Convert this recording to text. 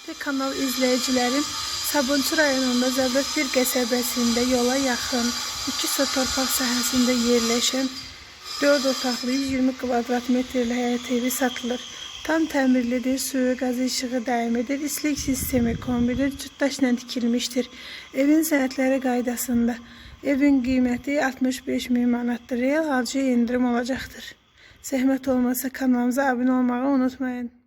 Hörmətli kanal izləyicilərim, Sabunçu rayonunda Zəbət bir qəsəbəsində yola yaxın 2 so torpaq sahəsində yerləşən 4 otaqlı 120 kvadrat metrli həyət evi satılır. Tam təmirlidir, suyu, qazı işığı daim edir, istilik sistemi kombidir, cütdaşla tikilmişdir. Evin sənədləri qaydasında. Evin qiyməti 65 min manatdır. Real alıcıya indirim olacaqdır. Zəhmət olmasa kanalımıza abunə olmağı unutmayın.